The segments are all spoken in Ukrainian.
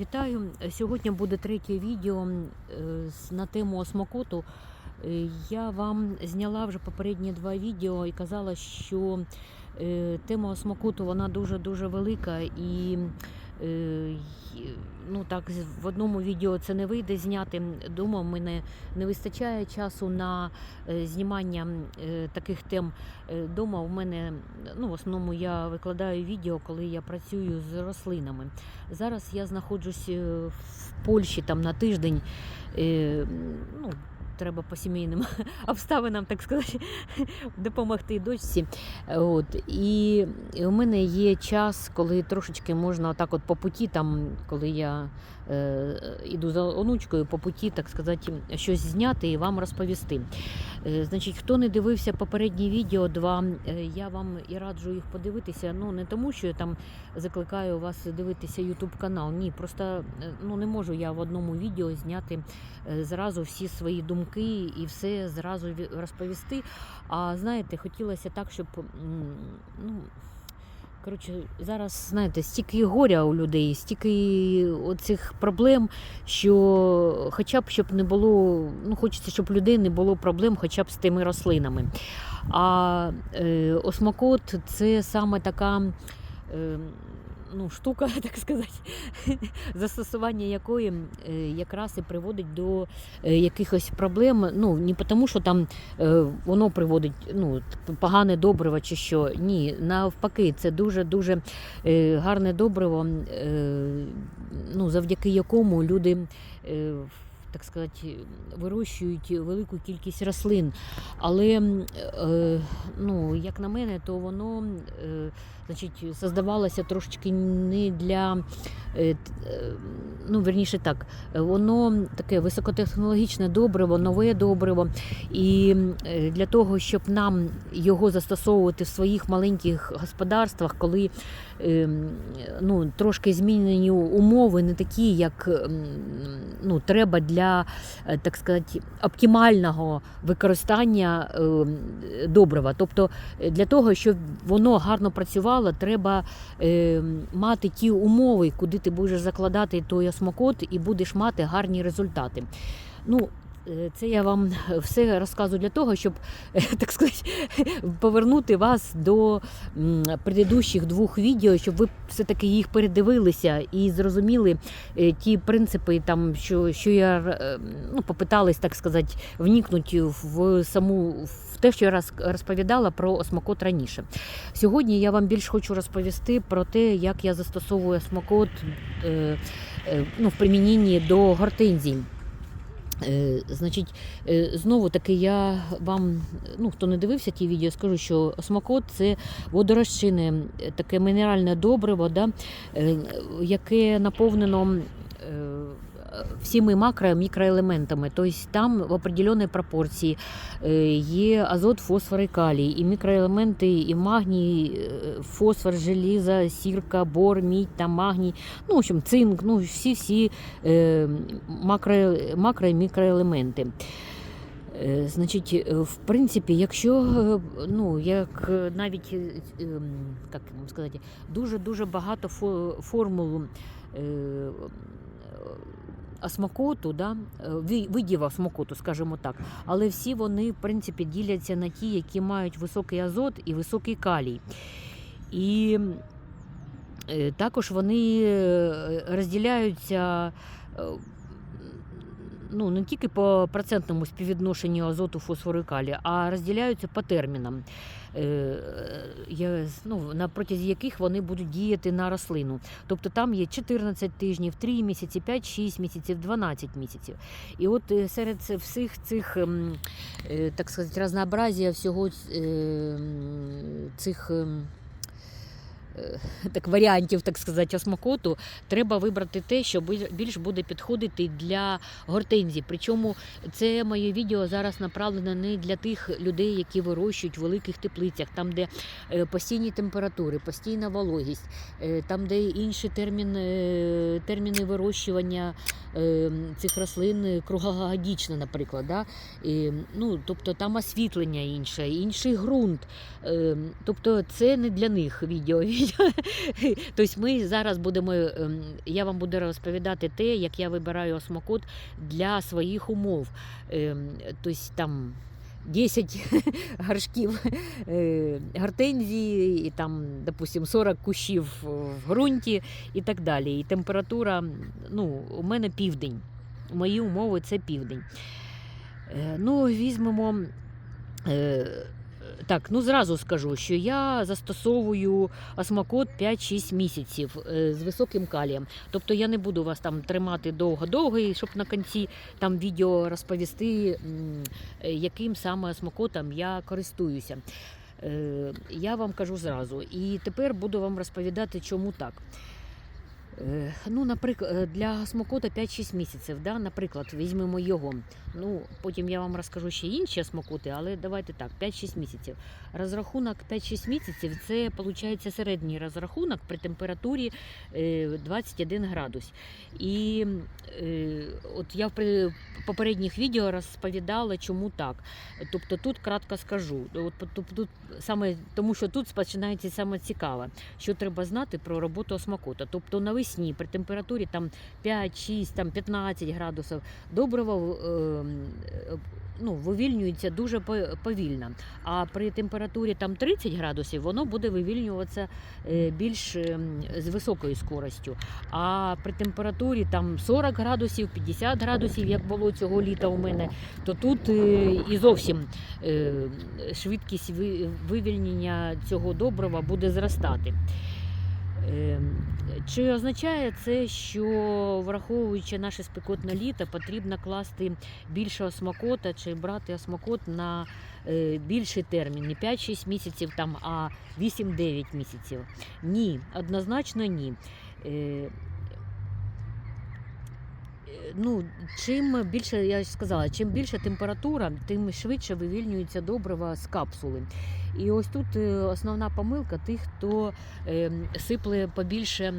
Вітаю! Сьогодні буде третє відео е, на тему осмокоту. Е, Я вам зняла вже попередні два відео і казала, що е, тема осмокоту вона дуже-дуже велика і ну так, в одному відео це не вийде зняти. Дома в мене не вистачає часу на е, знімання е, таких тем. Е, Дома у мене ну, в основному я викладаю відео, коли я працюю з рослинами. Зараз я знаходжусь е, в Польщі там на тиждень. Е, Ну, треба по сімейним обставинам, так сказати, допомогти дочці. От. І у мене є час, коли трошечки можна так от по путі, там, коли я е, іду за онучкою, по путі, так сказати, щось зняти і вам розповісти. Е, Значить, хто не дивився попередні відео два, е, я вам і раджу їх подивитися. Ну не тому, що я там закликаю вас дивитися YouTube канал. Ні, просто е, ну не можу я в одному відео зняти е, зразу всі свої думки і все зразу розповісти. А знаєте, хотілося так, щоб ну. Коротше, зараз знаєте, стільки горя у людей, стільки оцих проблем, що хоча б щоб не було, ну хочеться, щоб людей не було проблем, хоча б з тими рослинами. А е, осмокот це саме така е, ну, штука, так сказати, застосування якої е, якраз і приводить до е, якихось проблем. Ну, не тому, що там е, воно приводить ну, погане добриво чи що. Ні, навпаки, це дуже-дуже гарне добриво, ну, завдяки якому люди. так сказати, вирощують велику кількість рослин. Але, ну, як на мене, то воно значить, создавалося трошечки не для, е, е, ну, верніше так, е, воно таке високотехнологічне добриво, нове добриво. І для того, щоб нам його застосовувати в своїх маленьких господарствах, коли ем, ну, трошки змінені умови, не такі, як ем, ну, треба для так сказати, оптимального використання ем, добрива. Тобто для того, щоб воно гарно працювало, треба е, мати ті умови, куди ти будеш закладати той осмокот і будеш мати гарні результати. Ну, це я вам все розказую для того, щоб, е, так сказати, повернути вас до предыдущих двох відео, щоб ви все-таки їх передивилися і зрозуміли е, ті принципи, там, що, що я е, ну, попиталась, так сказати, вникнути в саму. В те, що я роз- розповідала про осмокот раніше. Сьогодні я вам більш хочу розповісти про те, як я застосовую осмокот е, е, ну, в приміненні до гортензій. Е, Значить, е, знову таки я вам, ну хто не дивився ті відео, скажу, що осмокот це водорозчинне, е, таке мінеральне добриво, да, яке наповнено всіми макро- мікроелементами. Тобто там в определеній пропорції е, є азот, фосфор і калій, і мікроелементи, і магній, е, фосфор, желіза, сірка, бор, мідь та магній, ну, в общем, цинк, ну, всі-всі е, макро, макро і мікроелементи. Значить, в принципі, якщо ну, як навіть ем, як вам сказати, дуже-дуже багато формул осмокоту, да, е, видів осмокоту, скажімо так, але всі вони, в принципі, діляться на ті, які мають високий азот і високий калій. І е, також вони е, розділяються ну, не тільки по процентному співвідношенню азоту, фосфору і калію, а розділяються по термінам, е, ну, на протязі яких вони будуть діяти на рослину. Тобто там є 14 тижнів, 3 місяці, 5-6 місяців, 12 місяців. І от е, серед всіх цих, ем, е, так сказати, разнообразія всього цих. Е, Так, варіантів, так сказати, осмокоту, треба вибрати те, що більш буде підходити для гортензій. Причому це моє відео зараз направлене не для тих людей, які вирощують в великих теплицях, там, де е, постійні температури, постійна вологість, е, там, де інші термін, терміни вирощування цих рослин е, наприклад. Да? І, ну, тобто там освітлення інше, інший ґрунт. Тобто це не для них відео. Тобто ми зараз будемо, ем, я вам буду розповідати те, як я вибираю осмокот для своїх умов. Ем, Тобто там 10 горшків е, гортензії, і там, допустим, 40 кущів в ґрунті і так далі. І температура, ну, у мене південь. Мої умови це південь. Е, Ну, візьмемо. Так, ну зразу скажу, що я застосовую осмокот 5-6 місяців е, з високим калієм. Тобто я не буду вас там тримати довго-довго, і щоб на кінці там відео розповісти, яким саме осмокотом я користуюся. Е, Я вам кажу зразу. І тепер буду вам розповідати, чому так. Е, Ну, наприклад, для смокота 5-6 місяців. Да? Наприклад, візьмемо його. Ну, потім я вам розкажу ще інші смокоти, але давайте так, 5-6 місяців. Розрахунок 5-6 місяців це виходить середній розрахунок при температурі е, 21 градус. І е, от я в попередніх відео розповідала, чому так. Тобто тут кратко скажу. От, тут саме тому, що тут починається саме цікаве, що треба знати про роботу осмокота. Тобто навесні при температурі там 5, 6, там 15 градусів добриво е, е, ну, вивільнюється дуже повільно. А при температурі там 30 градусів воно буде вивільнюватися е, більш з високою скоростю. А при температурі там 40 градусів, 50 градусів, як було цього літа у мене, то тут і зовсім швидкість вивільнення цього добрива буде зростати. Е, Чи означає це, що враховуючи наше спекотне літо, потрібно класти більше осмокота чи брати осмокот на е, більший термін, не 5-6 місяців, там, а 8-9 місяців? Ні, однозначно ні. Е, е, Ну, чим більше, я сказала, чим більша температура, тим швидше вивільнюється добрива з капсули. І ось тут е, основна помилка тих, хто е, сипле побільше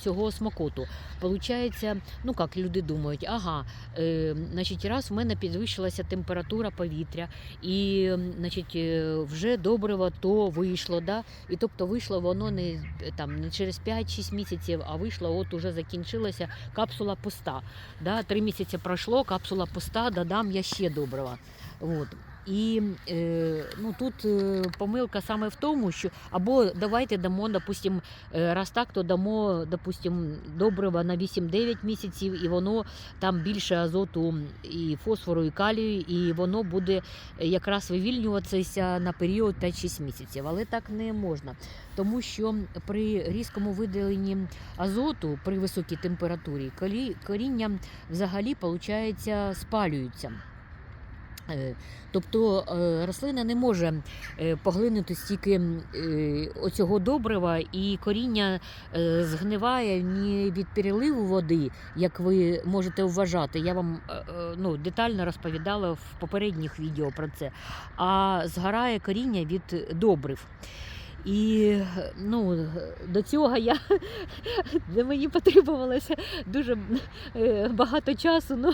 цього смакоту. Получається, ну як люди думають, ага, е, значить, раз в мене підвищилася температура повітря, і значить, е, вже добриво то вийшло. Да? І тобто вийшло воно не, там, не через 5-6 місяців, а вийшло, от уже закінчилася капсула пуста. Да? Три місяці пройшло, капсула пуста, додам я ще добрива. От. І е, ну, тут е, помилка саме в тому, що або давайте дамо, допустим, е, раз так, то дамо, допустим, добрива на 8-9 місяців, і воно там більше азоту і фосфору, і калію, і воно буде якраз вивільнюватися на період 5-6 місяців. Але так не можна, тому що при різкому виділенні азоту при високій температурі корі- коріння взагалі виходить, спалюються. Е, Тобто е, рослина не може е, поглинути стільки оцього добрива, і коріння згниває не від переливу води, як ви можете вважати. Я вам ну, детально розповідала в попередніх відео про це. А згорає коріння від добрив. І ну, до цього я мені потребувалося дуже е, багато часу, ну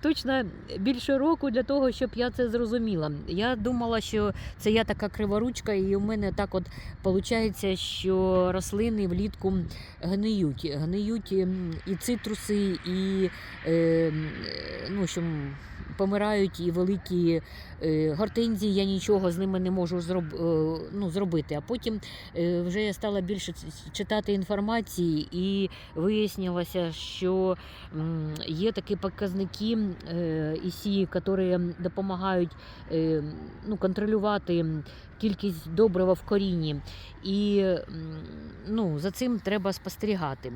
точно більше року для того, щоб я це зрозуміла. Я думала, що це я така криворучка, і у мене так от виходить, що рослини влітку гниють. Гниють і цитруси, і е, е, ну, що помирають і великі е, гортензії. Я нічого з ними не можу зроб, е, ну, зробити. А потім е, вже я стала більше читати інформації і вияснилося, що є такі показники ІСІ, які допомагають ну, контролювати кількість добрива в корінні. І ну, за цим треба спостерігати.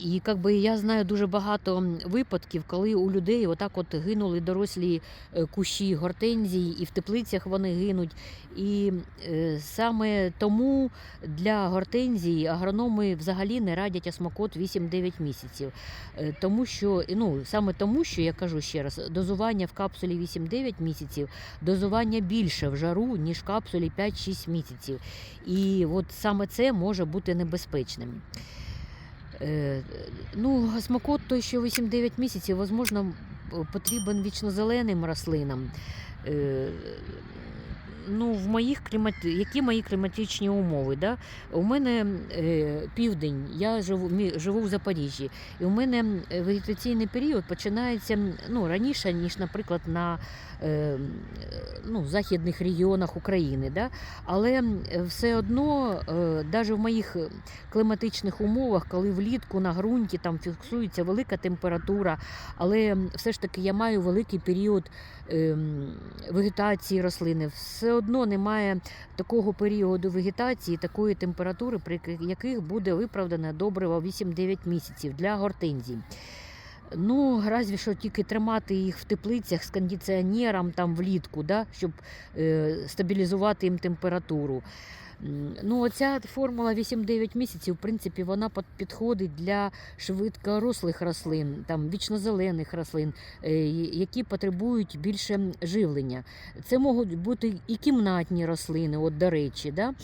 І как би, я знаю дуже багато випадків, коли у людей отак от гинули дорослі е, кущі гортензій, і в теплицях вони гинуть. І е, саме тому для гортензії агрономи взагалі не радять осмокот 8-9 місяців. Е, Тому що, ну, саме тому, що я кажу ще раз, дозування в капсулі 8-9 місяців, дозування більше в жару, ніж в капсулі 5-6 місяців. І от саме це може бути небезпечним. Е, Ну, смокот той, що 8-9 місяців, можливо, потрібен вічнозеленим рослинам. Е, ну, в моїх клімат... які мої кліматичні умови. Да? У мене е, південь, я живу, живу в Запоріжжі, і у мене вегетаційний період починається ну, раніше, ніж, наприклад, на е, ну, західних регіонах України. Да? Але все одно, навіть в моїх кліматичних умовах, коли влітку на ґрунті там фіксується велика температура, але все ж таки я маю великий період ем, вегетації рослини. Все одно немає такого періоду вегетації, такої температури, при яких буде виправдане добриво 8-9 місяців для гортензій. Ну, разві що тільки тримати їх в теплицях з кондиціонером там влітку, да, щоб е, стабілізувати їм температуру. Ну, оця формула 8-9 місяців, в принципі, вона підходить для швидкорослих рослин, там вічнозелених рослин, е, які потребують більше живлення. Це можуть бути і кімнатні рослини, от до речі. Да?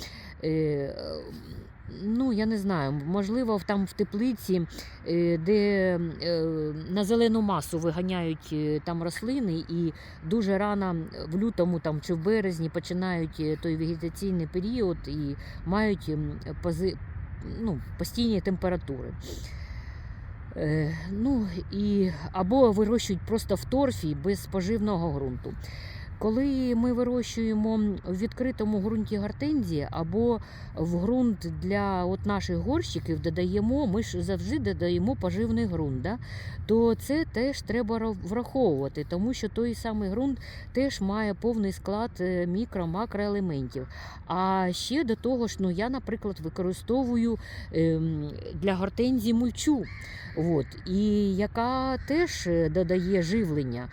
Ну, я не знаю, можливо, там в теплиці, е, де е, на зелену масу виганяють е, там рослини, і дуже рано в лютому там, чи в березні починають той вегетаційний період і мають пози, ну, постійні температури. Ну, і, або вирощують просто в торфі без поживного ґрунту. Коли ми вирощуємо в відкритому ґрунті гортензії або в ґрунт для от наших горщиків додаємо, ми ж завжди додаємо поживний ґрунт, да? то це теж треба враховувати, тому що той самий ґрунт теж має повний склад е, мікро-макроелементів. А ще до того ж, ну я, наприклад, використовую ем, для гортензії мульчу, от, і яка теж е, додає живлення.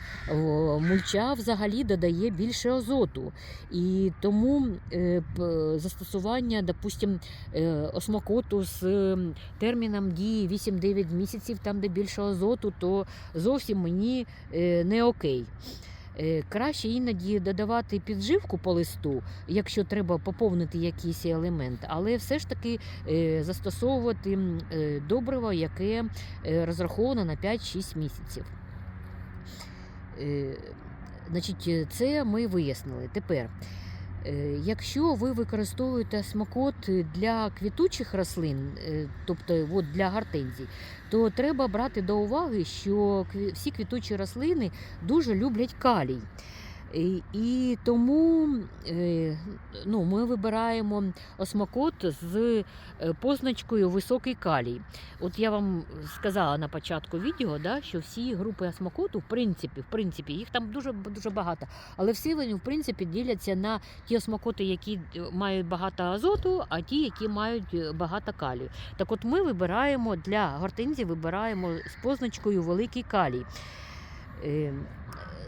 Мульча взагалі додає більше азоту. І тому е, застосування, допустим, е, осмокоту з терміном дії 8-9 місяців, там де більше азоту, то зовсім мені е, не окей. Краще іноді додавати підживку по листу, якщо треба поповнити якийсь елемент, але все ж таки застосовувати добриво, яке розраховано на 5-6 місяців. Значить, е, це ми вияснили. Тепер, е, якщо ви використовуєте смокот для квітучих рослин, е, тобто от для гортензій, то треба брати до уваги, що всі квітучі рослини дуже люблять калій. І, тому е, ну, ми вибираємо осмокот з е, позначкою високий калій. От я вам сказала на початку відео, да, що всі групи осмокоту, в принципі, в принципі, їх там дуже дуже багато, але всі вони в принципі діляться на ті осмокоти, які е, мають багато азоту, а ті, які мають багато калію. Так от ми вибираємо для гортензії вибираємо з позначкою великий калій.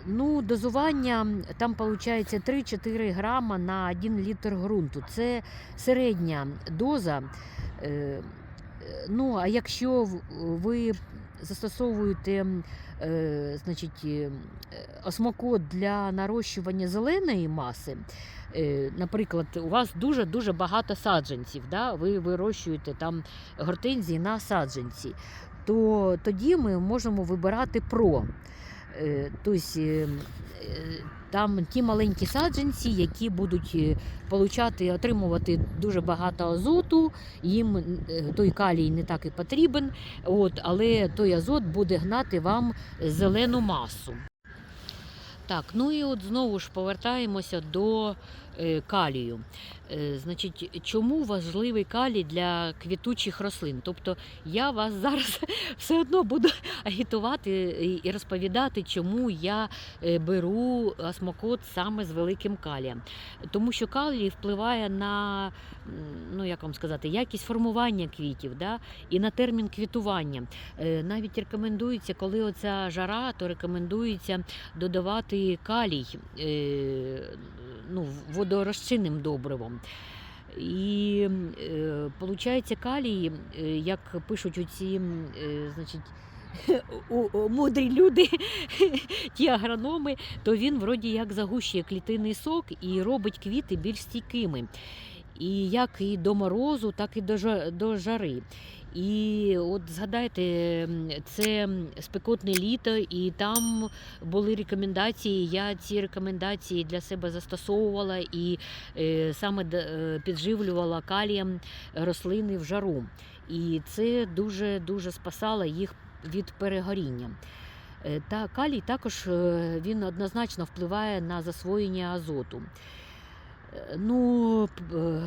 Ну, дозування там виходить 3-4 грама на 1 літр ґрунту. Це середня доза. Е, Ну, а якщо ви застосовуєте е, значить, е, осмокот для нарощування зеленої маси, е, наприклад, у вас дуже-дуже багато саджанців, да? ви вирощуєте там гортензії на саджанці, то тоді ми можемо вибирати ПРО. Тобто там ті маленькі саджанці, які будуть получати, отримувати дуже багато азоту, їм той калій не так і потрібен, от, але той азот буде гнати вам зелену масу. Так, ну і от знову ж повертаємося до калію. Е, значить, чому важливий калій для квітучих рослин? Тобто я вас зараз все одно буду агітувати і- розповідати, чому я е, беру осмокот саме з великим калієм. Тому що калій впливає на, ну як вам сказати, якість формування квітів да? і на термін квітування. Е, Навіть рекомендується, коли оця жара, то рекомендується додавати калій е, ну, водорозчинним добривом. І е, получається калій, е, як пишуть оці, е, значить. Мудрі люди, ті агрономи, то він вроді як загущує клітинний сок і робить квіти більш стійкими. і як і до морозу, так і до жари. І от згадайте, це спекотне літо, і там були рекомендації. Я ці рекомендації для себе застосовувала і е, саме е, підживлювала калієм рослини в жару. І це дуже дуже спасало їх від перегоріння. Е, Та калій також він однозначно впливає на засвоєння азоту. Ну, е,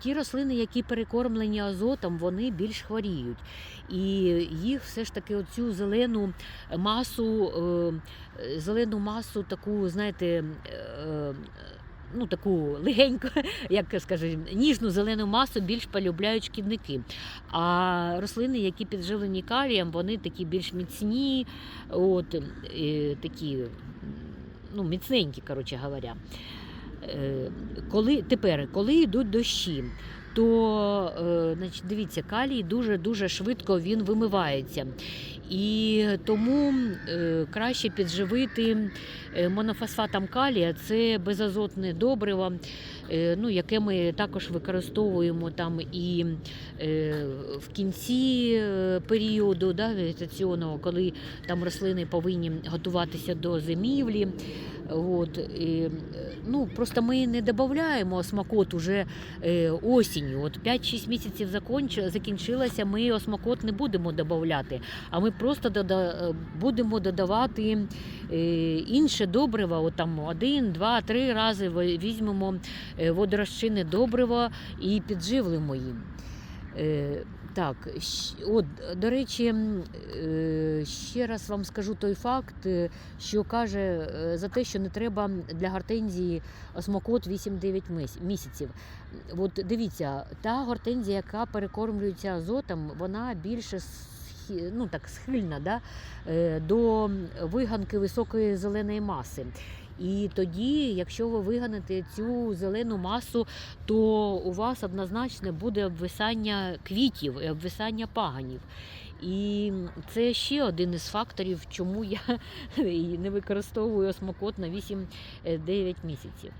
ті рослини, які перекормлені азотом, вони більш хворіють. І їх все ж таки оцю зелену масу, е, зелену масу, таку, знаєте, е, ну таку легеньку, як скажімо, ніжну зелену масу більш полюбляють шкідники. А рослини, які підживлені калієм, вони такі більш міцні, от, такі ну, міцненькі, коротше говоря. Е, коли, тепер, коли йдуть дощі, то е, значить, дивіться, калій дуже-дуже швидко він вимивається. І тому е, краще підживити монофосфатом калія, це безазотне добриво, ну, яке ми також використовуємо там і в кінці періоду да, вегетаційного, коли там рослини повинні готуватися до зимівлі. От, і, е, ну, просто ми не додаємо смакот уже е, осінню. От 5-6 місяців законч- закінчилося, ми осмакот не будемо додавати, а ми просто дода- е, будемо додавати е, інше добриво, от там один, два, три рази візьмемо е, водорозчинне добриво і підживлимо їм. Так, от, до речі, е, ще раз вам скажу той факт, е, що каже е, за те, що не треба для гортензії осмокот 8-9 мис- місяців. От дивіться, та гортензія, яка перекормлюється азотом, вона більше ну, так, схильна да, до виганки високої зеленої маси. І тоді, якщо ви виганите цю зелену масу, то у вас однозначно буде обвисання квітів обвисання паганів. І це ще один із факторів, чому я не використовую осмокот на 8-9 місяців.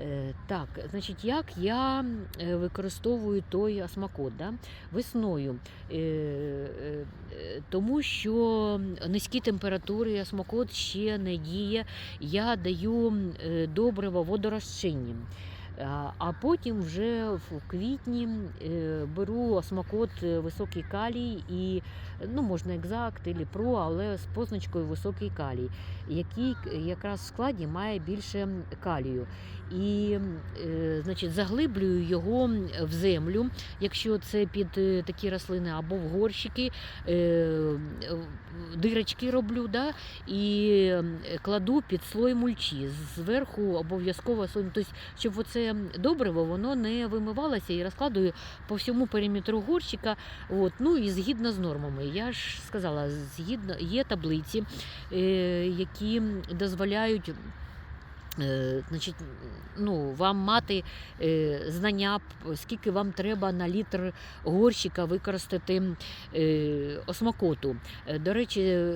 Е, Так, значить, як я е, використовую той осмокот да? весною, Е, тому що низькі температури осмокот ще не діє. Я даю добриво водорозчинні. А- потім вже в квітні беру осмокот е, високий калій і ну, можна екзакт або про, але з позначкою високий калій, який якраз в складі має більше калію. І е, значить, заглиблюю його в землю, якщо це під е, такі рослини, або в горщики, е, дирочки роблю, да, і кладу під слой мульчі. Зверху обов'язково слой, тобто, щоб оце добриво воно не вимивалося і розкладую по всьому периметру горщика. От, ну і згідно з нормами. Я ж сказала, згідно є таблиці, е, які дозволяють. е, Значить, ну, вам мати е, знання, скільки вам треба на літр горщика використати е, осмокоту. Е, До речі,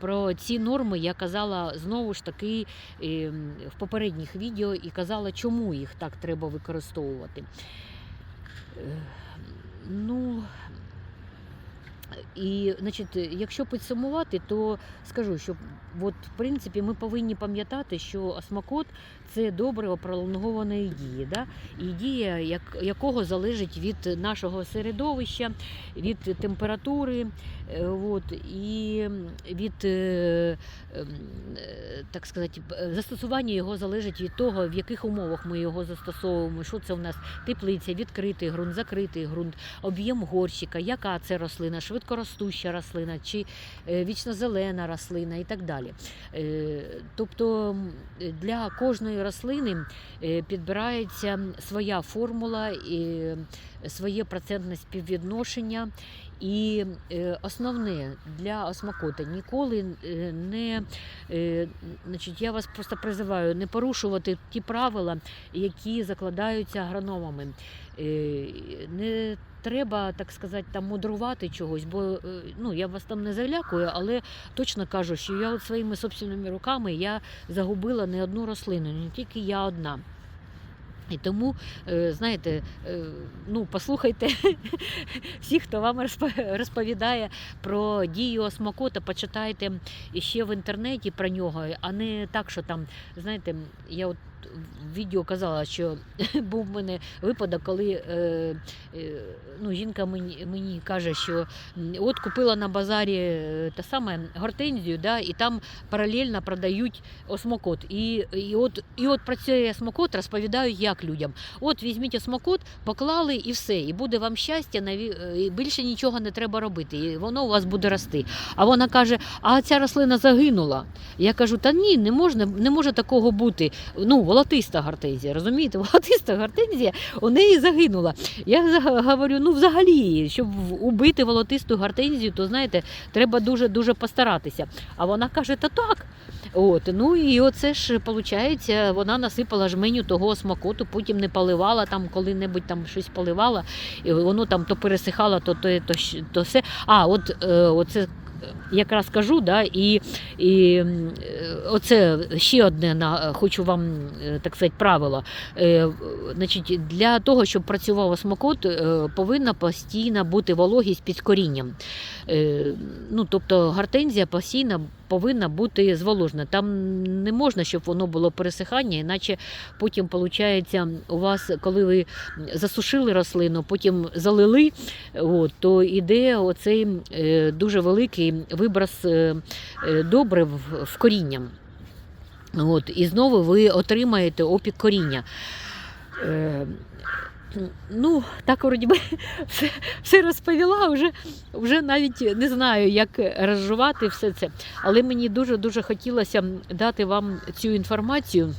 про ці норми я казала знову ж таки е, в попередніх відео і казала, чому їх так треба використовувати. Е, Ну, і, значить, якщо підсумувати, то скажу, що от, в принципі ми повинні пам'ятати, що осмокот це добриво пролонгованої дії, да? і дія як, якого залежить від нашого середовища, від температури, е, от, і від е, ем, е, так сказати, застосування його залежить від того, в яких умовах ми його застосовуємо, що це у нас теплиця, відкритий ґрунт, закритий ґрунт, об'єм горщика, яка це рослина, швидкоростуща рослина чи вічно вічнозелена рослина і так далі. Е, Тобто для кожної рослини е, підбирається своя формула, і е, своє процентне співвідношення. І е, основне для осмокота ніколи е, не е, значить, я вас просто призиваю не порушувати ті правила, які закладаються агрономами. Не треба, так сказати, там мудрувати чогось, бо ну, я вас там не залякую, але точно кажу, що я от своїми собственними руками я загубила не одну рослину, не тільки я одна. І тому, е, знаєте, е, ну послухайте всіх, хто вам розповідає про дію осмокота, почитайте ще в інтернеті про нього, а не так, що там, знаєте, я от відео казала, що був в мене випадок, коли е, е, ну, жінка мені, мені каже, що от купила на базарі е, та саме гортензію, да, і там паралельно продають осмокот. І, і, от, і от про цей осмокот розповідають як людям. От візьміть осмокот, поклали і все. І буде вам щастя, і більше нічого не треба робити. І воно у вас буде рости. А вона каже: а ця рослина загинула. Я кажу, та ні, не можна, не може такого бути. Ну, волотиста гортензія, розумієте? Волотиста гортензія у неї загинула. Я говорю, ну взагалі, щоб убити волотисту гортензію, то знаєте, треба дуже дуже постаратися. А вона каже, та так. От, ну і оце ж виходить, вона насипала жменю того смакоту, потім не поливала там, коли-небудь там щось поливала, і воно там то пересихало, то то, то, то все. А, от е, оце якраз кажу, да, і, і е, оце ще одне на, хочу вам е, так сказати, правило. Е, значить, для того, щоб працював осмокот, повинна постійно бути вологість під корінням. Ну, тобто гортензія постійно повинна бути зволожена. Там не можна, щоб воно було пересихання, іначе потім виходить, у вас, коли ви засушили рослину, потім залили, от, то йде оцей дуже великий виброс е, е, добрив в коріння. От, і знову ви отримаєте опік коріння. Е, Ну, так вроді би все, все розповіла, вже, вже навіть не знаю, як розжувати все це. Але мені дуже-дуже хотілося дати вам цю інформацію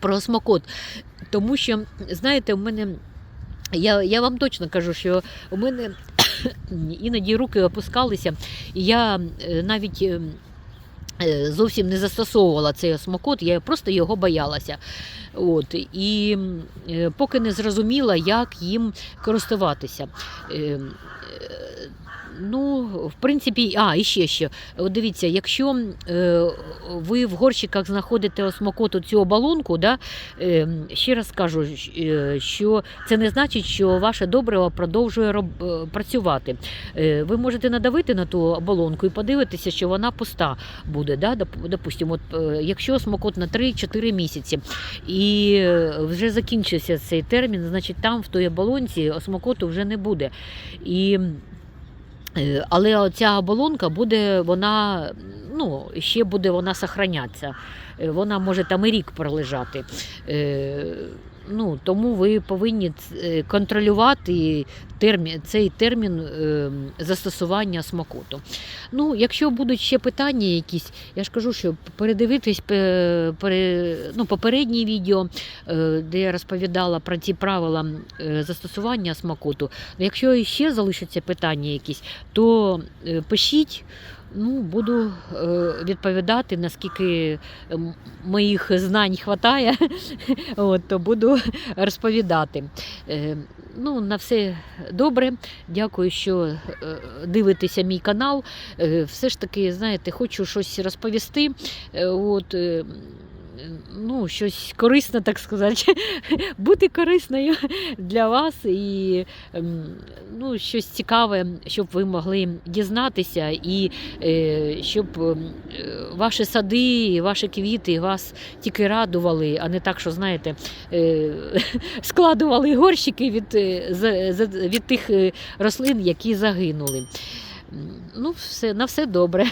про смокот. Тому що, знаєте, у мене, я, я вам точно кажу, що у мене іноді руки опускалися, і я е, навіть. е, е, Зовсім не застосовувала цей осмокот, я просто його боялася. От, і е, поки не зрозуміла, як їм користуватися. Ну, в принципі, а, і ще що. От дивіться, якщо е, ви в горщиках знаходите осмокоту цю оболонку, да, е, ще раз кажу, е, що це не значить, що ваше добриво продовжує роб, е, працювати. Е, ви можете надавити на ту оболонку і подивитися, що вона пуста буде. Да? Допустимо, от, е, якщо осмокот на 3-4 місяці і е, вже закінчився цей термін, значить там в той оболонці осмокоту вже не буде. І Але оця оболонка буде, вона ну, ще буде вона сохранятися. Е, Вона може там і рік пролежати. Ну, тому ви повинні е, контролювати термін, цей термін е, застосування смакоту. Ну, якщо будуть ще питання якісь, я ж кажу, що передивитись ну, попереднє відео, е, де я розповідала про ці правила застосування смакоту. Якщо ще залишаться питання якісь, то пишіть. Ну, буду е, відповідати, наскільки моїх знань вистачає, от, то буду розповідати. Е, ну, на все добре. Дякую, що е, дивитеся мій канал. Е, все ж таки, знаєте, хочу щось розповісти. Е, от, е, ну, щось корисне, так сказати, бути корисною для вас і ем, ну, щось цікаве, щоб ви могли дізнатися, і е, щоб ем, ваші сади, ваші квіти вас тільки радували, а не так, що знаєте, е, складували горщики від, е, від тих рослин, які загинули. Ну, все, на все добре.